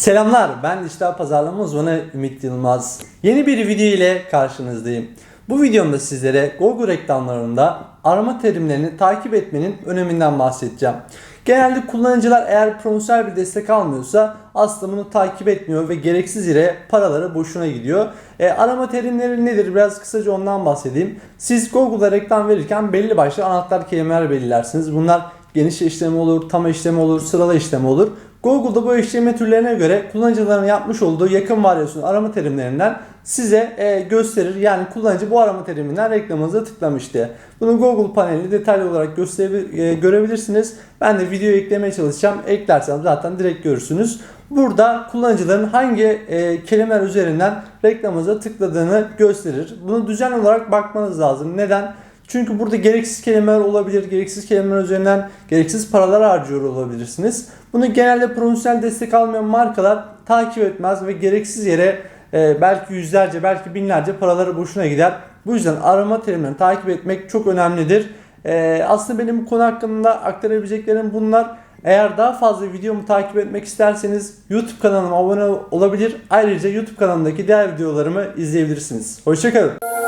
Selamlar, ben dijital pazarlama uzmanı Ümit Yılmaz. Yeni bir video ile karşınızdayım. Bu videomda sizlere Google reklamlarında arama terimlerini takip etmenin öneminden bahsedeceğim. Genelde kullanıcılar eğer profesyonel bir destek almıyorsa aslında bunu takip etmiyor ve gereksiz yere paraları boşuna gidiyor. E, arama terimleri nedir? Biraz kısaca ondan bahsedeyim. Siz Google'da reklam verirken belli başlı anahtar kelimeler belirlersiniz. Bunlar geniş işlemi olur, tam işlemi olur, sıralı işlemi olur. Google'da bu işleme türlerine göre kullanıcıların yapmış olduğu yakın varyasyonu arama terimlerinden size e, gösterir. Yani kullanıcı bu arama teriminden reklamınıza tıklamış diye. Bunu Google paneli detaylı olarak e, görebilirsiniz. Ben de videoyu eklemeye çalışacağım. Eklersem zaten direkt görürsünüz. Burada kullanıcıların hangi e, kelimeler üzerinden reklamınıza tıkladığını gösterir. Bunu düzenli olarak bakmanız lazım. Neden? Çünkü burada gereksiz kelimeler olabilir. Gereksiz kelimeler üzerinden gereksiz paralar harcıyor olabilirsiniz. Bunu genelde profesyonel destek almayan markalar takip etmez ve gereksiz yere e, belki yüzlerce belki binlerce paraları boşuna gider. Bu yüzden arama terimlerini takip etmek çok önemlidir. E, aslında benim bu konu hakkında aktarabileceklerim bunlar. Eğer daha fazla videomu takip etmek isterseniz YouTube kanalıma abone olabilir. Ayrıca YouTube kanalımdaki diğer videolarımı izleyebilirsiniz. Hoşçakalın.